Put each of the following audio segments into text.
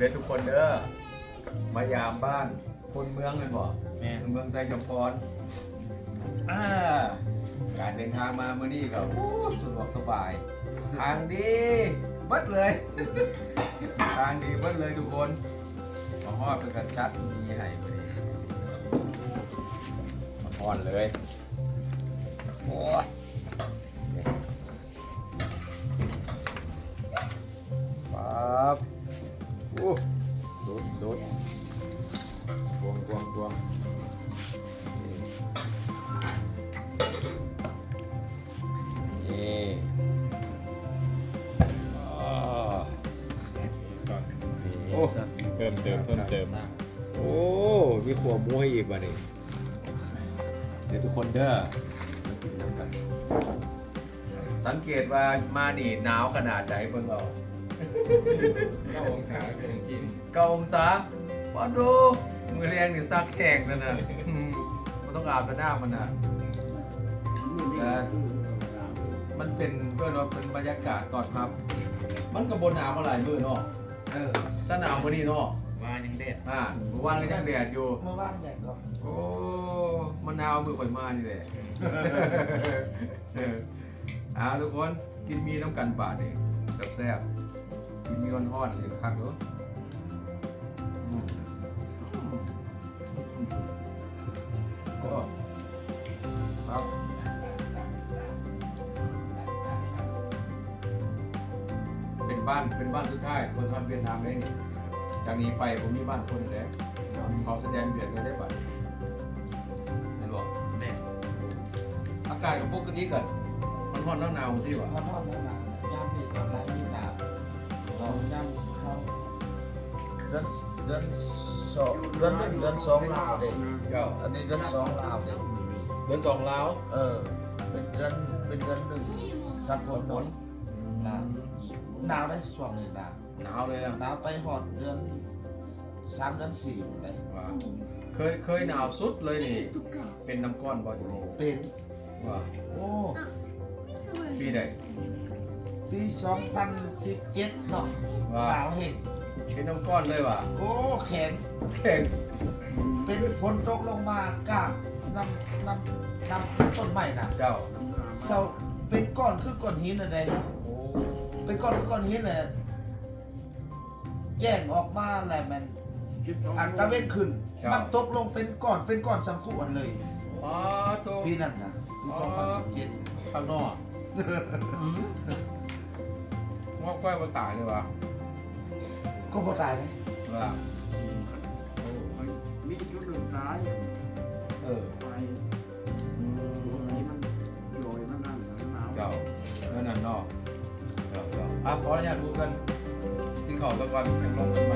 คนเด้อมายามบ้านคนเมืองกันบ่แม่ เมืองไซจำพรอ่าการเดินทางมาเมื่อนี้ก็โอ้สะดวกสบาย ทางดีเบิดเลย ทางดีเบิดเลยทุกคนมาฮอดเป็นกันจัดมีให้พอดีมาฮอดเลย พิ่มเติมเพิ่มเติมโอ้ มีขวหมูให้อีกว่ะนี่เดี๋ยวทุกคนเด้อมากินน้ำกัน สังเกตว่ามานี่หนาวขนาดไหนเพิ่งเอาเก้าองศาเป็นจริงเก้าองศาปอนดูมือแรงนี่ซักแห้งนั่นน่ะอืมมันต้องอาบกระด้ามันน่ะแต่มันเป็นเพื่อนว่าเป็นบรรยากาศตอนพับ มันกับบนหนาวมาหลายมือเนาะ เออสนามวันนี้เนาะว่ายังเด็ดอ่าเมื่อวานก็ยังแดดอยู่ เมื่อวานแดดก็โอ้มันนาวมือข่อยมานี่แหละเออเอาทุกคนกินมีน้ำกันบาทนี่แซ่บๆกินมีร้อนๆเห็นคักเด้ออืมโอ้ครับ บ้านเป็นบ้านสุดท้ายคนทอนเวียดนามเองจากนี้ไปผมมีบ้านคนแล้วเขาแสดงเบียดเลยได้บัตรเห็นบอกแม่อากาศกับปกติกันมันร้อนแล้วหนาวสิวะมาทอดเมื่อวานย่ำนี่สบายนี่หนาเราย่ำเขาเดือนเดือนสองเดือนหนึ่งเดือนสองลาวเด็กเจ้าอันนี้เดือนสองลาวเด็กเดือนสองลาวเออเป็นเดือนเป็นเดือนหนึ่งสักคนหน หนาวหนาวได้ช่วงนี้หนาวหนาวเลยนะหนาวไปหอดเดือนสามเดือนสี่เลยว่าเคยเคยหนาวสุดเลยนี่ เป็นน้ำก้อนบ่อยู่นี่เป็นว่าโอ้ปีใดปีสองพันสิบเจ็ดเนาะว่าหนาวเห็นเป็นน้ำก้อนเลยว่ะโอ้แข็งแข็งเป็นฝนตกลงมากล้ามน้ำน้ำน้ำต้นไม้น่ะเจ้าเสาเป็นก้อนคือก้อนหินอะไรโอ้ เป็นก้อนคือก้อนหินเลยแย่งออกมาแหละมันอันตะเวนขึ้นมันตกลงเป็นก้อนเป็นก้อนสังคุอันเลย อ๋อโตปีนั้นนะปีสองพันสิบเจ็ดข้างนอกอืมว่าค่อยมาตายเลยว่ะก็พอตายเลยว่า มีจุดหนึ่งร้ายเออ ไป อะขออนุญาตดูกันที่เขาตะวันยังลงกันไป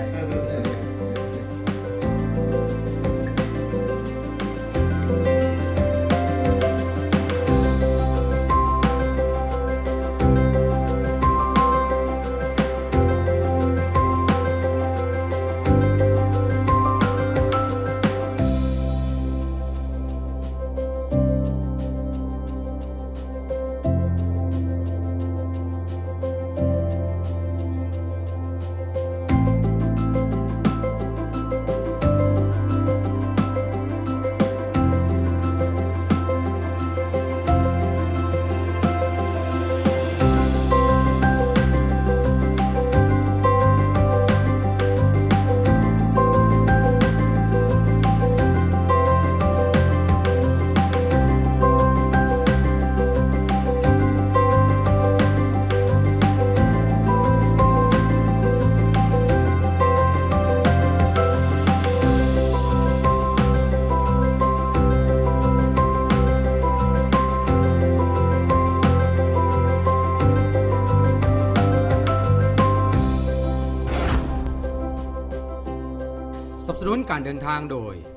ม่สนับสนุนการเดินทางโดย